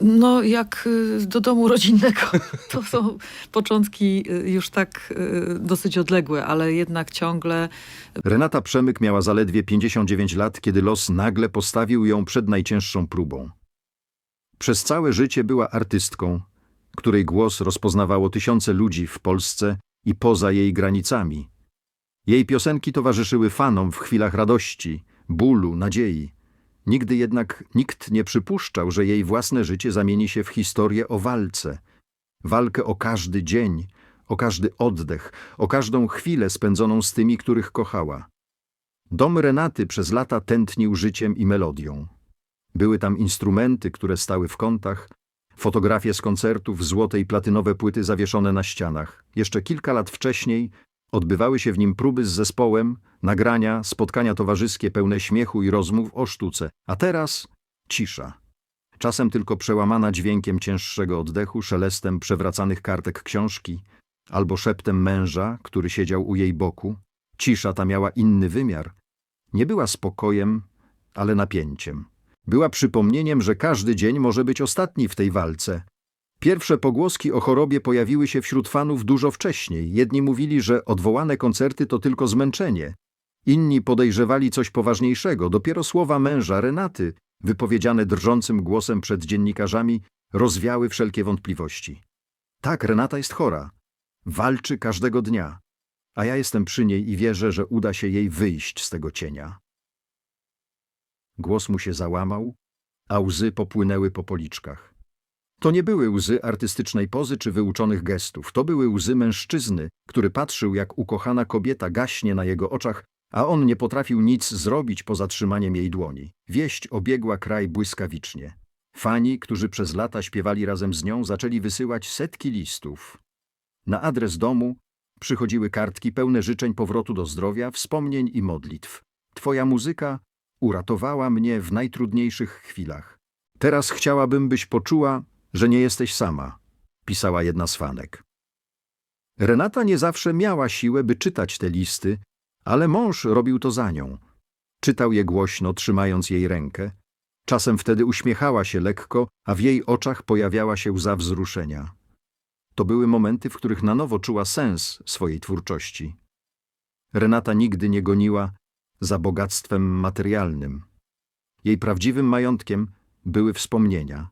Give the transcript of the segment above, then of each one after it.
No, jak y, do domu rodzinnego. To są początki y, już tak y, dosyć odległe, ale jednak ciągle Renata Przemyk miała zaledwie 59 lat, kiedy los nagle postawił ją przed najcięższą próbą. Przez całe życie była artystką, której głos rozpoznawało tysiące ludzi w Polsce i poza jej granicami. Jej piosenki towarzyszyły fanom w chwilach radości, bólu, nadziei. Nigdy jednak nikt nie przypuszczał, że jej własne życie zamieni się w historię o walce. Walkę o każdy dzień, o każdy oddech, o każdą chwilę spędzoną z tymi, których kochała. Dom Renaty przez lata tętnił życiem i melodią. Były tam instrumenty, które stały w kątach, fotografie z koncertów, złote i platynowe płyty zawieszone na ścianach. Jeszcze kilka lat wcześniej odbywały się w nim próby z zespołem, nagrania, spotkania towarzyskie pełne śmiechu i rozmów o sztuce. A teraz cisza. Czasem tylko przełamana dźwiękiem cięższego oddechu, szelestem przewracanych kartek książki albo szeptem męża, który siedział u jej boku. Cisza ta miała inny wymiar. Nie była spokojem, ale napięciem. Była przypomnieniem, że każdy dzień może być ostatni w tej walce. Pierwsze pogłoski o chorobie pojawiły się wśród fanów dużo wcześniej. Jedni mówili, że odwołane koncerty to tylko zmęczenie. Inni podejrzewali coś poważniejszego. Dopiero słowa męża Renaty, wypowiedziane drżącym głosem przed dziennikarzami, rozwiały wszelkie wątpliwości. Tak, Renata jest chora. Walczy każdego dnia. A ja jestem przy niej i wierzę, że uda się jej wyjść z tego cienia. Głos mu się załamał, a łzy popłynęły po policzkach. To nie były łzy artystycznej pozy czy wyuczonych gestów. To były łzy mężczyzny, który patrzył, jak ukochana kobieta gaśnie na jego oczach, a on nie potrafił nic zrobić poza trzymaniem jej dłoni. Wieść obiegła kraj błyskawicznie. Fani, którzy przez lata śpiewali razem z nią, zaczęli wysyłać setki listów. Na adres domu przychodziły kartki pełne życzeń powrotu do zdrowia, wspomnień i modlitw. Twoja muzyka uratowała mnie w najtrudniejszych chwilach. Teraz chciałabym, byś poczuła, że nie jesteś sama, pisała jedna z fanek. Renata nie zawsze miała siłę, by czytać te listy, ale mąż robił to za nią. Czytał je głośno, trzymając jej rękę. Czasem wtedy uśmiechała się lekko, a w jej oczach pojawiała się łza wzruszenia. To były momenty, w których na nowo czuła sens swojej twórczości. Renata nigdy nie goniła za bogactwem materialnym. Jej prawdziwym majątkiem były wspomnienia.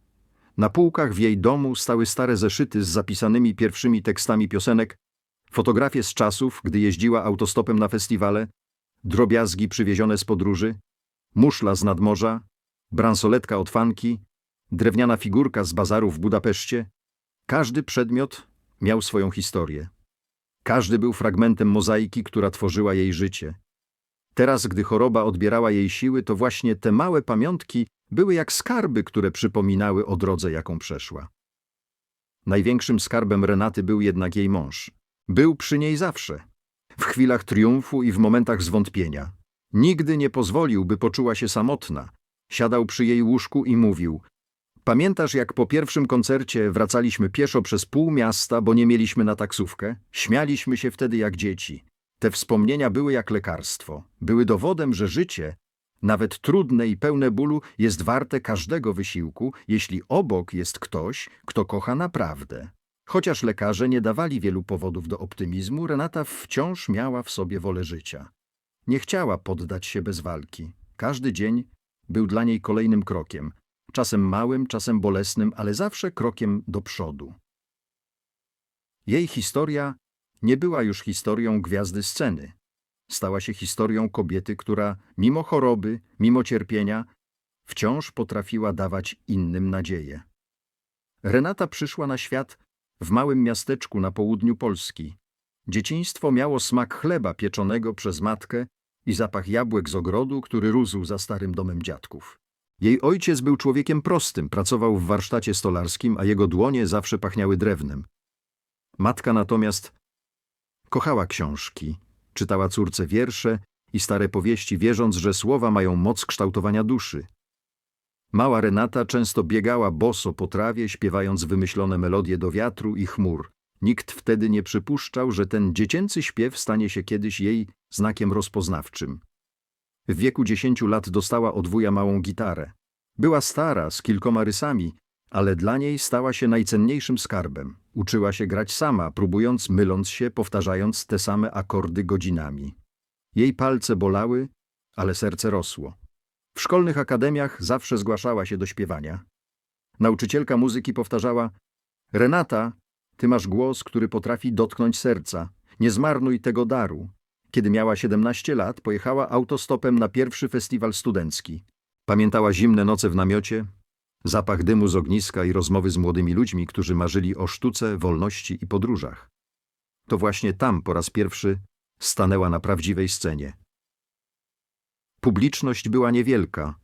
Na półkach w jej domu stały stare zeszyty z zapisanymi pierwszymi tekstami piosenek, fotografie z czasów, gdy jeździła autostopem na festiwale, drobiazgi przywiezione z podróży, muszla z nadmorza, bransoletka od fanki, drewniana figurka z bazaru w Budapeszcie. Każdy przedmiot miał swoją historię. Każdy był fragmentem mozaiki, która tworzyła jej życie. Teraz, gdy choroba odbierała jej siły, to właśnie te małe pamiątki były jak skarby, które przypominały o drodze, jaką przeszła. Największym skarbem Renaty był jednak jej mąż. Był przy niej zawsze. W chwilach triumfu i w momentach zwątpienia. Nigdy nie pozwolił, by poczuła się samotna. Siadał przy jej łóżku i mówił: Pamiętasz, jak po pierwszym koncercie wracaliśmy pieszo przez pół miasta, bo nie mieliśmy na taksówkę? Śmialiśmy się wtedy jak dzieci. Te wspomnienia były jak lekarstwo. Były dowodem, że życie, nawet trudne i pełne bólu, jest warte każdego wysiłku, jeśli obok jest ktoś, kto kocha naprawdę. Chociaż lekarze nie dawali wielu powodów do optymizmu, Renata wciąż miała w sobie wolę życia. Nie chciała poddać się bez walki. Każdy dzień był dla niej kolejnym krokiem, czasem małym, czasem bolesnym, ale zawsze krokiem do przodu. Jej historia nie była już historią gwiazdy sceny. Stała się historią kobiety, która mimo choroby, mimo cierpienia, wciąż potrafiła dawać innym nadzieję. Renata przyszła na świat w małym miasteczku na południu Polski. Dzieciństwo miało smak chleba pieczonego przez matkę i zapach jabłek z ogrodu, który rósł za starym domem dziadków. Jej ojciec był człowiekiem prostym, pracował w warsztacie stolarskim, a jego dłonie zawsze pachniały drewnem. Matka natomiast kochała książki, czytała córce wiersze i stare powieści, wierząc, że słowa mają moc kształtowania duszy. Mała Renata często biegała boso po trawie, śpiewając wymyślone melodie do wiatru i chmur. Nikt wtedy nie przypuszczał, że ten dziecięcy śpiew stanie się kiedyś jej znakiem rozpoznawczym. W wieku dziesięciu lat dostała od wuja małą gitarę. Była stara, z kilkoma rysami, ale dla niej stała się najcenniejszym skarbem. Uczyła się grać sama, próbując, myląc się, powtarzając te same akordy godzinami. Jej palce bolały, ale serce rosło. W szkolnych akademiach zawsze zgłaszała się do śpiewania. Nauczycielka muzyki powtarzała: Renata, ty masz głos, który potrafi dotknąć serca. Nie zmarnuj tego daru. Kiedy miała 17 lat, pojechała autostopem na pierwszy festiwal studencki. Pamiętała zimne noce w namiocie, zapach dymu z ogniska i rozmowy z młodymi ludźmi, którzy marzyli o sztuce, wolności i podróżach. To właśnie tam po raz pierwszy stanęła na prawdziwej scenie. Publiczność była niewielka,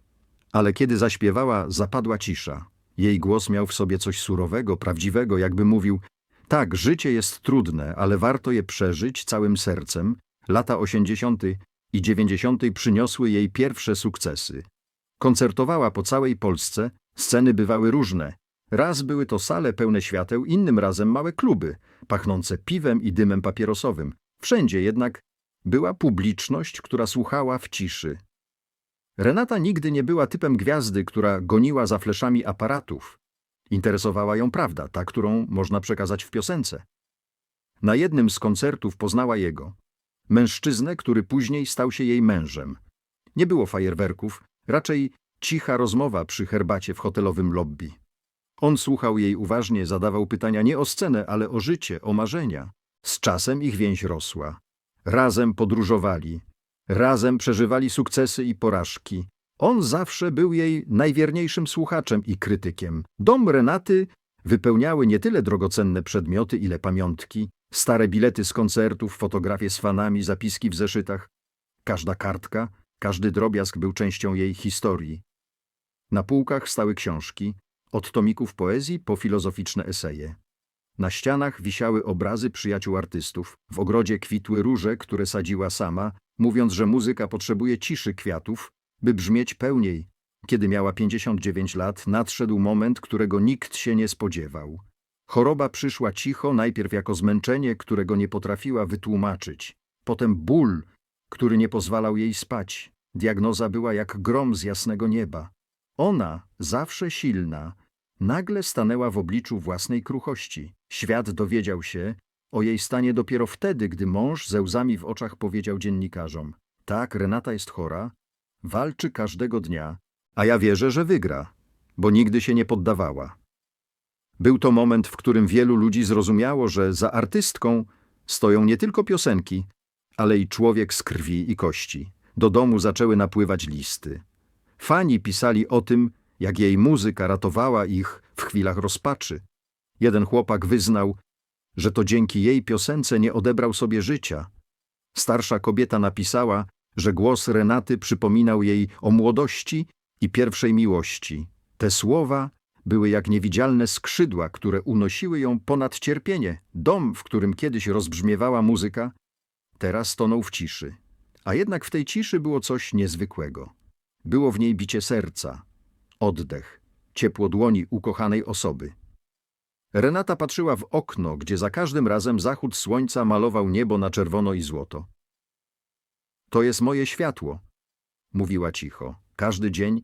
ale kiedy zaśpiewała, zapadła cisza. Jej głos miał w sobie coś surowego, prawdziwego, jakby mówił: Tak, życie jest trudne, ale warto je przeżyć całym sercem. Lata 80. i 90. przyniosły jej pierwsze sukcesy. Koncertowała po całej Polsce, sceny bywały różne. Raz były to sale pełne świateł, innym razem małe kluby, pachnące piwem i dymem papierosowym. Wszędzie jednak była publiczność, która słuchała w ciszy. Renata nigdy nie była typem gwiazdy, która goniła za fleszami aparatów. Interesowała ją prawda, ta, którą można przekazać w piosence. Na jednym z koncertów poznała jego. Mężczyznę, który później stał się jej mężem. Nie było fajerwerków, raczej cicha rozmowa przy herbacie w hotelowym lobby. On słuchał jej uważnie, zadawał pytania nie o scenę, ale o życie, o marzenia. Z czasem ich więź rosła. Razem podróżowali, razem przeżywali sukcesy i porażki. On zawsze był jej najwierniejszym słuchaczem i krytykiem. Dom Renaty wypełniały nie tyle drogocenne przedmioty, ile pamiątki, stare bilety z koncertów, fotografie z fanami, zapiski w zeszytach. Każda kartka, każdy drobiazg był częścią jej historii. Na półkach stały książki, od tomików poezji po filozoficzne eseje. Na ścianach wisiały obrazy przyjaciół artystów, w ogrodzie kwitły róże, które sadziła sama, mówiąc, że muzyka potrzebuje ciszy kwiatów, by brzmieć pełniej. Kiedy miała 59 lat, nadszedł moment, którego nikt się nie spodziewał. Choroba przyszła cicho, najpierw jako zmęczenie, którego nie potrafiła wytłumaczyć. Potem ból, który nie pozwalał jej spać. Diagnoza była jak grom z jasnego nieba. Ona, zawsze silna, nagle stanęła w obliczu własnej kruchości. Świat dowiedział się o jej stanie dopiero wtedy, gdy mąż ze łzami w oczach powiedział dziennikarzom: Tak, Renata jest chora, walczy każdego dnia, a ja wierzę, że wygra, bo nigdy się nie poddawała. Był to moment, w którym wielu ludzi zrozumiało, że za artystką stoją nie tylko piosenki, ale i człowiek z krwi i kości. Do domu zaczęły napływać listy. Fani pisali o tym, jak jej muzyka ratowała ich w chwilach rozpaczy. Jeden chłopak wyznał, że to dzięki jej piosence nie odebrał sobie życia. Starsza kobieta napisała, że głos Renaty przypominał jej o młodości i pierwszej miłości. Te słowa były jak niewidzialne skrzydła, które unosiły ją ponad cierpienie. Dom, w którym kiedyś rozbrzmiewała muzyka, teraz tonął w ciszy. A jednak w tej ciszy było coś niezwykłego. Było w niej bicie serca, oddech, ciepło dłoni ukochanej osoby. Renata patrzyła w okno, gdzie za każdym razem zachód słońca malował niebo na czerwono i złoto. To jest moje światło, mówiła cicho. Każdy dzień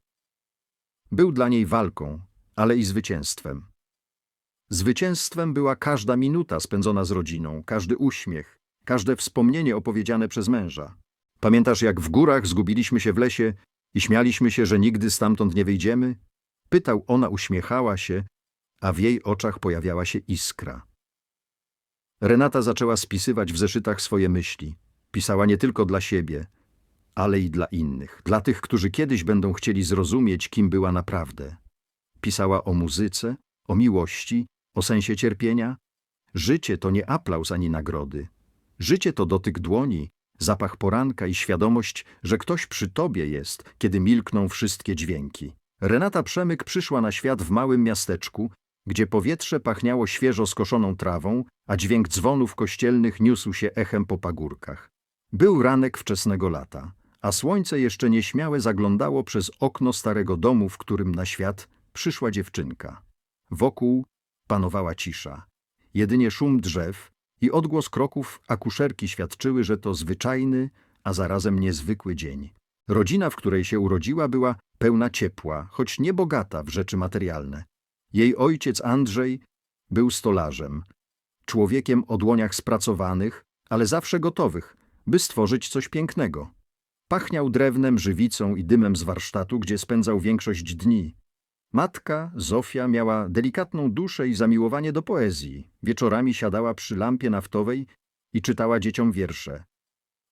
był dla niej walką, ale i zwycięstwem. Zwycięstwem była każda minuta spędzona z rodziną, każdy uśmiech, każde wspomnienie opowiedziane przez męża. Pamiętasz, jak w górach zgubiliśmy się w lesie i śmialiśmy się, że nigdy stamtąd nie wyjdziemy? Pytał, ona uśmiechała się, a w jej oczach pojawiała się iskra. Renata zaczęła spisywać w zeszytach swoje myśli. Pisała nie tylko dla siebie, ale i dla innych, dla tych, którzy kiedyś będą chcieli zrozumieć, kim była naprawdę. Pisała o muzyce, o miłości, o sensie cierpienia. Życie to nie aplauz ani nagrody. Życie to dotyk dłoni, zapach poranka i świadomość, że ktoś przy tobie jest, kiedy milkną wszystkie dźwięki. Renata Przemyk przyszła na świat w małym miasteczku, gdzie powietrze pachniało świeżo skoszoną trawą, a dźwięk dzwonów kościelnych niósł się echem po pagórkach. Był ranek wczesnego lata, a słońce jeszcze nieśmiałe zaglądało przez okno starego domu, w którym na świat przyszła dziewczynka. Wokół panowała cisza. Jedynie szum drzew i odgłos kroków akuszerki świadczyły, że to zwyczajny, a zarazem niezwykły dzień. Rodzina, w której się urodziła, była pełna ciepła, choć niebogata w rzeczy materialne. Jej ojciec Andrzej był stolarzem, człowiekiem o dłoniach spracowanych, ale zawsze gotowych, by stworzyć coś pięknego. Pachniał drewnem, żywicą i dymem z warsztatu, gdzie spędzał większość dni. Matka, Zofia, miała delikatną duszę i zamiłowanie do poezji. Wieczorami siadała przy lampie naftowej i czytała dzieciom wiersze.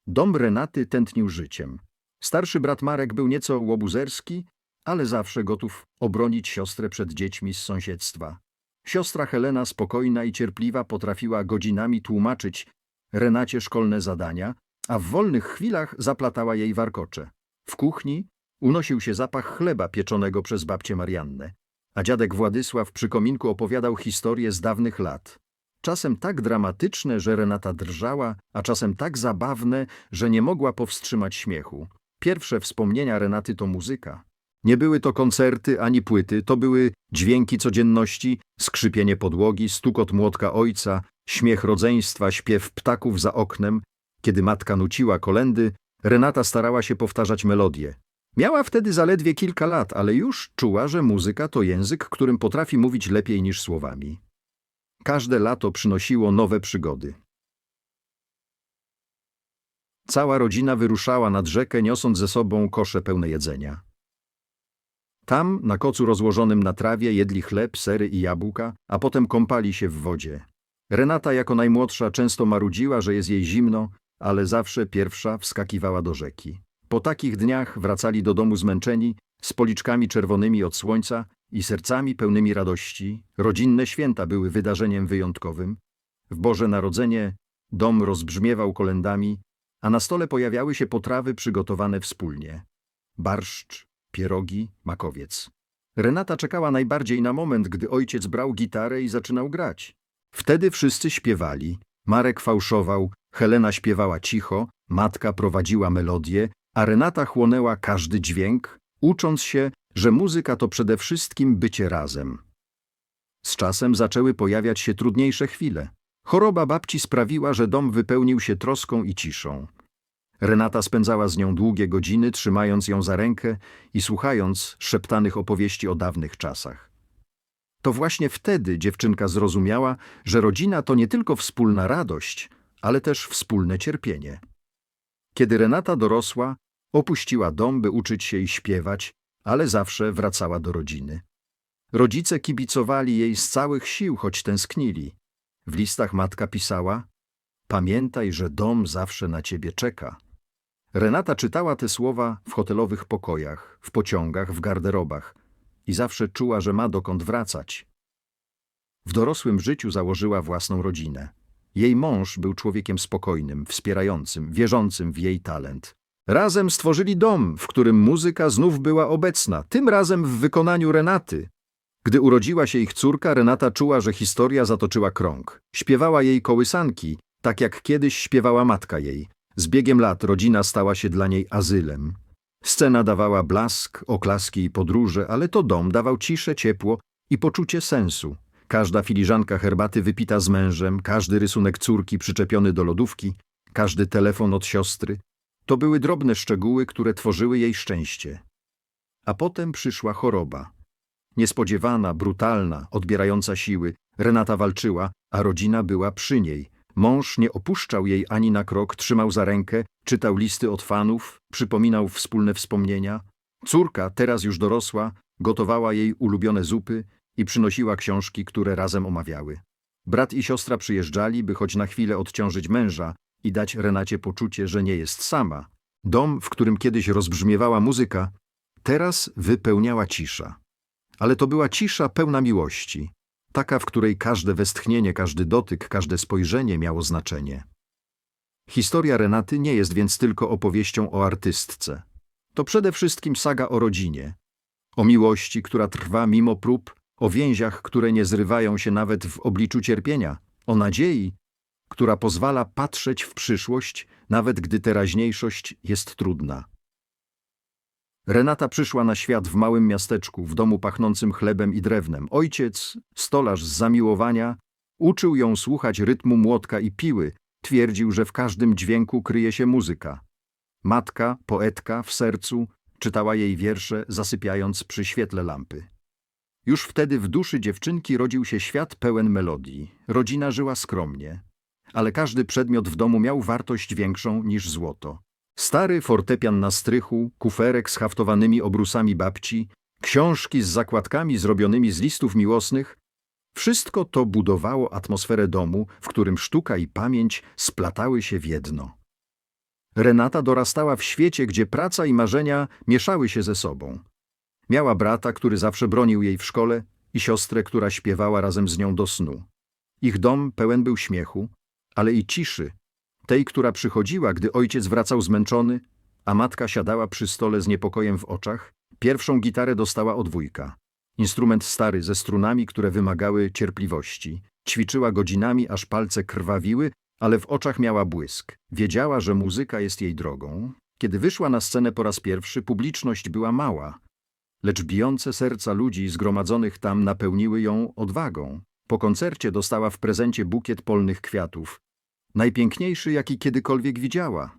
Dom Renaty tętnił życiem. Starszy brat Marek był nieco łobuzerski, ale zawsze gotów obronić siostrę przed dziećmi z sąsiedztwa. Siostra Helena, spokojna i cierpliwa, potrafiła godzinami tłumaczyć Renacie szkolne zadania, a w wolnych chwilach zaplatała jej warkocze. W kuchni unosił się zapach chleba pieczonego przez babcię Mariannę, a dziadek Władysław przy kominku opowiadał historie z dawnych lat. Czasem tak dramatyczne, że Renata drżała, a czasem tak zabawne, że nie mogła powstrzymać śmiechu. Pierwsze wspomnienia Renaty to muzyka. Nie były to koncerty ani płyty, to były dźwięki codzienności, skrzypienie podłogi, stukot młotka ojca, śmiech rodzeństwa, śpiew ptaków za oknem. Kiedy matka nuciła kolendy, Renata starała się powtarzać melodię. Miała wtedy zaledwie kilka lat, ale już czuła, że muzyka to język, którym potrafi mówić lepiej niż słowami. Każde lato przynosiło nowe przygody. Cała rodzina wyruszała nad rzekę, niosąc ze sobą kosze pełne jedzenia. Tam, na kocu rozłożonym na trawie, jedli chleb, sery i jabłka, a potem kąpali się w wodzie. Renata jako najmłodsza często marudziła, że jest jej zimno, ale zawsze pierwsza wskakiwała do rzeki. Po takich dniach wracali do domu zmęczeni, z policzkami czerwonymi od słońca i sercami pełnymi radości. Rodzinne święta były wydarzeniem wyjątkowym. W Boże Narodzenie dom rozbrzmiewał kolendami, a na stole pojawiały się potrawy przygotowane wspólnie. Barszcz, pierogi, makowiec. Renata czekała najbardziej na moment, gdy ojciec brał gitarę i zaczynał grać. Wtedy wszyscy śpiewali. Marek fałszował, Helena śpiewała cicho, matka prowadziła melodię, a Renata chłonęła każdy dźwięk, ucząc się, że muzyka to przede wszystkim bycie razem. Z czasem zaczęły pojawiać się trudniejsze chwile. Choroba babci sprawiła, że dom wypełnił się troską i ciszą. Renata spędzała z nią długie godziny, trzymając ją za rękę i słuchając szeptanych opowieści o dawnych czasach. To właśnie wtedy dziewczynka zrozumiała, że rodzina to nie tylko wspólna radość, ale też wspólne cierpienie. Kiedy Renata dorosła, opuściła dom, by uczyć się i śpiewać, ale zawsze wracała do rodziny. Rodzice kibicowali jej z całych sił, choć tęsknili. W listach matka pisała: Pamiętaj, że dom zawsze na ciebie czeka. Renata czytała te słowa w hotelowych pokojach, w pociągach, w garderobach i zawsze czuła, że ma dokąd wracać. W dorosłym życiu założyła własną rodzinę. Jej mąż był człowiekiem spokojnym, wspierającym, wierzącym w jej talent. Razem stworzyli dom, w którym muzyka znów była obecna, tym razem w wykonaniu Renaty. Gdy urodziła się ich córka, Renata czuła, że historia zatoczyła krąg. Śpiewała jej kołysanki, tak jak kiedyś śpiewała matka jej. Z biegiem lat rodzina stała się dla niej azylem. Scena dawała blask, oklaski i podróże, ale to dom dawał ciszę, ciepło i poczucie sensu. Każda filiżanka herbaty wypita z mężem, każdy rysunek córki przyczepiony do lodówki, każdy telefon od siostry. To były drobne szczegóły, które tworzyły jej szczęście. A potem przyszła choroba. Niespodziewana, brutalna, odbierająca siły, Renata walczyła, a rodzina była przy niej. Mąż nie opuszczał jej ani na krok, trzymał za rękę, czytał listy od fanów, przypominał wspólne wspomnienia. Córka, teraz już dorosła, gotowała jej ulubione zupy i przynosiła książki, które razem omawiały. Brat i siostra przyjeżdżali, by choć na chwilę odciążyć męża i dać Renacie poczucie, że nie jest sama. Dom, w którym kiedyś rozbrzmiewała muzyka, teraz wypełniała cisza. Ale to była cisza pełna miłości, taka, w której każde westchnienie, każdy dotyk, każde spojrzenie miało znaczenie. Historia Renaty nie jest więc tylko opowieścią o artystce. To przede wszystkim saga o rodzinie, o miłości, która trwa mimo prób, o więziach, które nie zrywają się nawet w obliczu cierpienia, o nadziei, która pozwala patrzeć w przyszłość, nawet gdy teraźniejszość jest trudna. Renata przyszła na świat w małym miasteczku, w domu pachnącym chlebem i drewnem. Ojciec, stolarz z zamiłowania, uczył ją słuchać rytmu młotka i piły, twierdził, że w każdym dźwięku kryje się muzyka. Matka, poetka, w sercu czytała jej wiersze, zasypiając przy świetle lampy. Już wtedy w duszy dziewczynki rodził się świat pełen melodii. Rodzina żyła skromnie, ale każdy przedmiot w domu miał wartość większą niż złoto. Stary fortepian na strychu, kuferek z haftowanymi obrusami babci, książki z zakładkami zrobionymi z listów miłosnych, wszystko to budowało atmosferę domu, w którym sztuka i pamięć splatały się w jedno. Renata dorastała w świecie, gdzie praca i marzenia mieszały się ze sobą. Miała brata, który zawsze bronił jej w szkole i siostrę, która śpiewała razem z nią do snu. Ich dom pełen był śmiechu, ale i ciszy, tej, która przychodziła, gdy ojciec wracał zmęczony, a matka siadała przy stole z niepokojem w oczach. Pierwszą gitarę dostała od wujka. Instrument stary ze strunami, które wymagały cierpliwości. Ćwiczyła godzinami, aż palce krwawiły, ale w oczach miała błysk. Wiedziała, że muzyka jest jej drogą. Kiedy wyszła na scenę po raz pierwszy, publiczność była mała, lecz bijące serca ludzi zgromadzonych tam napełniły ją odwagą. Po koncercie dostała w prezencie bukiet polnych kwiatów, najpiękniejszy, jaki kiedykolwiek widziała.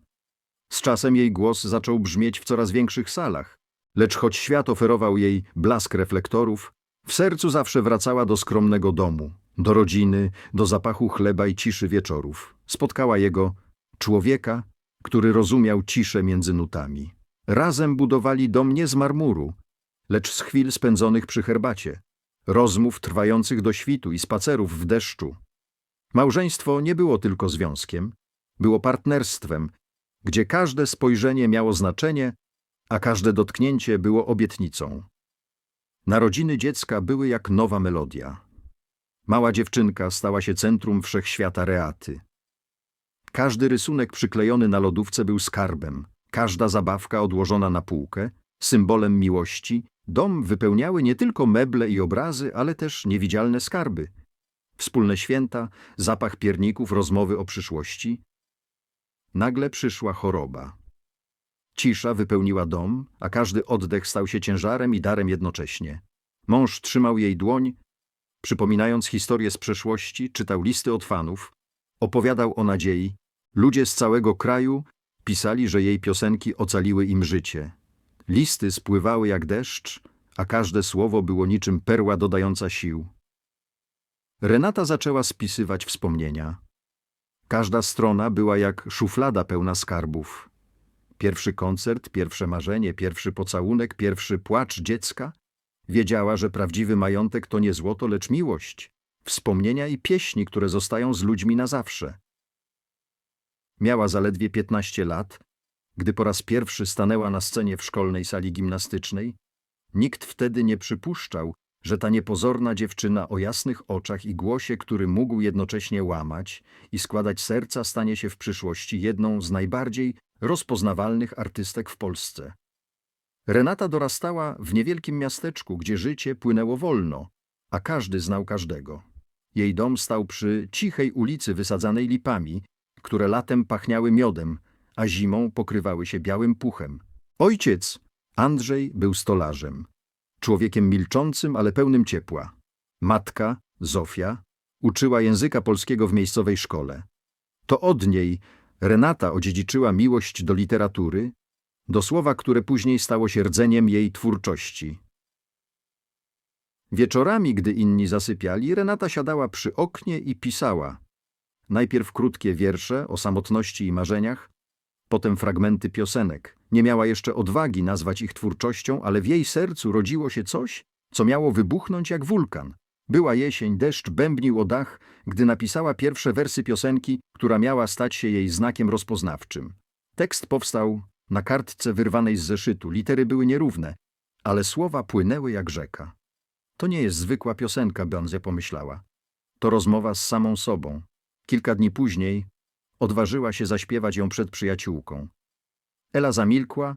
Z czasem jej głos zaczął brzmieć w coraz większych salach, lecz choć świat oferował jej blask reflektorów, w sercu zawsze wracała do skromnego domu, do rodziny, do zapachu chleba i ciszy wieczorów. Spotkała jego człowieka, który rozumiał ciszę między nutami. Razem budowali dom nie z marmuru, lecz z chwil spędzonych przy herbacie, rozmów trwających do świtu i spacerów w deszczu. Małżeństwo nie było tylko związkiem, było partnerstwem, gdzie każde spojrzenie miało znaczenie, a każde dotknięcie było obietnicą. Narodziny dziecka były jak nowa melodia. Mała dziewczynka stała się centrum wszechświata Reaty. Każdy rysunek przyklejony na lodówce był skarbem, każda zabawka odłożona na półkę, symbolem miłości. Dom wypełniały nie tylko meble i obrazy, ale też niewidzialne skarby. Wspólne święta, zapach pierników, rozmowy o przyszłości. Nagle przyszła choroba. Cisza wypełniła dom, a każdy oddech stał się ciężarem i darem jednocześnie. Mąż trzymał jej dłoń, przypominając historię z przeszłości, czytał listy od fanów, opowiadał o nadziei. Ludzie z całego kraju pisali, że jej piosenki ocaliły im życie. Listy spływały jak deszcz, a każde słowo było niczym perła dodająca sił. Renata zaczęła spisywać wspomnienia. Każda strona była jak szuflada pełna skarbów. Pierwszy koncert, pierwsze marzenie, pierwszy pocałunek, pierwszy płacz dziecka. Wiedziała, że prawdziwy majątek to nie złoto, lecz miłość, wspomnienia i pieśni, które zostają z ludźmi na zawsze. Miała zaledwie 15 lat, gdy po raz pierwszy stanęła na scenie w szkolnej sali gimnastycznej. Nikt wtedy nie przypuszczał, że ta niepozorna dziewczyna o jasnych oczach i głosie, który mógł jednocześnie łamać i składać serca, stanie się w przyszłości jedną z najbardziej rozpoznawalnych artystek w Polsce. Renata dorastała w niewielkim miasteczku, gdzie życie płynęło wolno, a każdy znał każdego. Jej dom stał przy cichej ulicy wysadzanej lipami, które latem pachniały miodem, a zimą pokrywały się białym puchem. Ojciec, Andrzej, był stolarzem. Człowiekiem milczącym, ale pełnym ciepła. Matka, Zofia, uczyła języka polskiego w miejscowej szkole. To od niej Renata odziedziczyła miłość do literatury, do słowa, które później stało się rdzeniem jej twórczości. Wieczorami, gdy inni zasypiali, Renata siadała przy oknie i pisała. Najpierw krótkie wiersze o samotności i marzeniach, potem fragmenty piosenek. Nie miała jeszcze odwagi nazwać ich twórczością, ale w jej sercu rodziło się coś, co miało wybuchnąć jak wulkan. Była jesień, deszcz bębnił o dach, gdy napisała pierwsze wersy piosenki, która miała stać się jej znakiem rozpoznawczym. Tekst powstał na kartce wyrwanej z zeszytu, litery były nierówne, ale słowa płynęły jak rzeka. To nie jest zwykła piosenka, Bonze pomyślała. To rozmowa z samą sobą. Kilka dni później odważyła się zaśpiewać ją przed przyjaciółką. Ela zamilkła,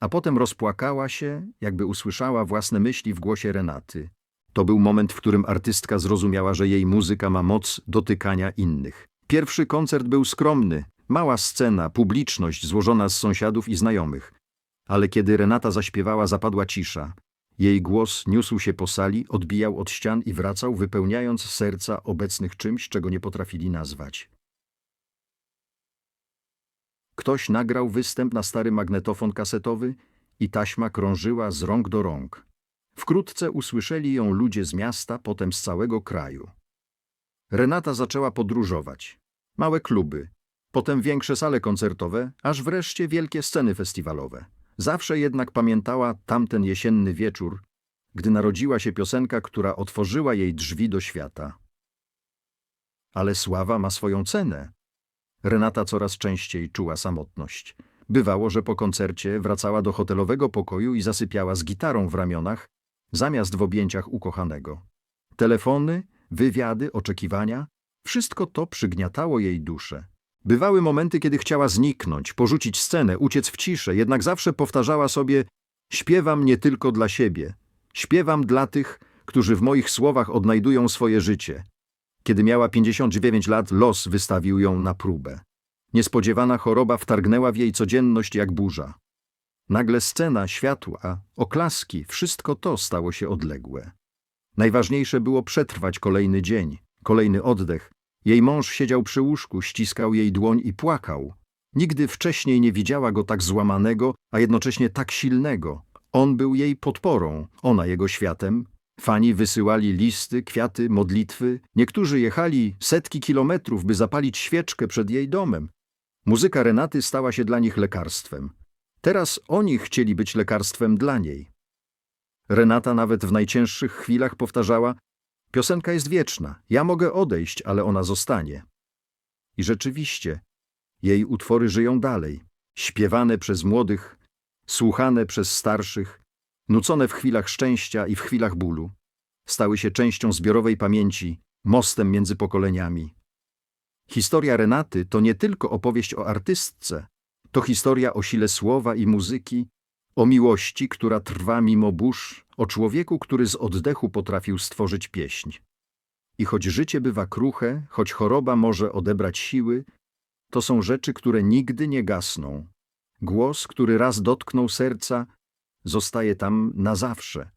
a potem rozpłakała się, jakby usłyszała własne myśli w głosie Renaty. To był moment, w którym artystka zrozumiała, że jej muzyka ma moc dotykania innych. Pierwszy koncert był skromny, mała scena, publiczność złożona z sąsiadów i znajomych. Ale kiedy Renata zaśpiewała, zapadła cisza. Jej głos niósł się po sali, odbijał od ścian i wracał, wypełniając serca obecnych czymś, czego nie potrafili nazwać. Ktoś nagrał występ na stary magnetofon kasetowy i taśma krążyła z rąk do rąk. Wkrótce usłyszeli ją ludzie z miasta, potem z całego kraju. Renata zaczęła podróżować. Małe kluby, potem większe sale koncertowe, aż wreszcie wielkie sceny festiwalowe. Zawsze jednak pamiętała tamten jesienny wieczór, gdy narodziła się piosenka, która otworzyła jej drzwi do świata. Ale sława ma swoją cenę. Renata coraz częściej czuła samotność. Bywało, że po koncercie wracała do hotelowego pokoju i zasypiała z gitarą w ramionach, zamiast w objęciach ukochanego. Telefony, wywiady, oczekiwania wszystko to przygniatało jej duszę. Bywały momenty, kiedy chciała zniknąć, porzucić scenę, uciec w ciszę, jednak zawsze powtarzała sobie: Śpiewam nie tylko dla siebie, śpiewam dla tych, którzy w moich słowach odnajdują swoje życie. Kiedy miała 59 lat, los wystawił ją na próbę. Niespodziewana choroba wtargnęła w jej codzienność jak burza. Nagle scena, światła, oklaski, wszystko to stało się odległe. Najważniejsze było przetrwać kolejny dzień, kolejny oddech. Jej mąż siedział przy łóżku, ściskał jej dłoń i płakał. Nigdy wcześniej nie widziała go tak złamanego, a jednocześnie tak silnego. On był jej podporą, ona jego światem. Fani wysyłali listy, kwiaty, modlitwy. Niektórzy jechali setki kilometrów, by zapalić świeczkę przed jej domem. Muzyka Renaty stała się dla nich lekarstwem. Teraz oni chcieli być lekarstwem dla niej. Renata nawet w najcięższych chwilach powtarzała: Piosenka jest wieczna, ja mogę odejść, ale ona zostanie. I rzeczywiście, jej utwory żyją dalej, śpiewane przez młodych, słuchane przez starszych, nucone w chwilach szczęścia i w chwilach bólu. Stały się częścią zbiorowej pamięci, mostem między pokoleniami. Historia Renaty to nie tylko opowieść o artystce, to historia o sile słowa i muzyki, o miłości, która trwa mimo burz, o człowieku, który z oddechu potrafił stworzyć pieśń. I choć życie bywa kruche, choć choroba może odebrać siły, to są rzeczy, które nigdy nie gasną. Głos, który raz dotknął serca, zostaje tam na zawsze.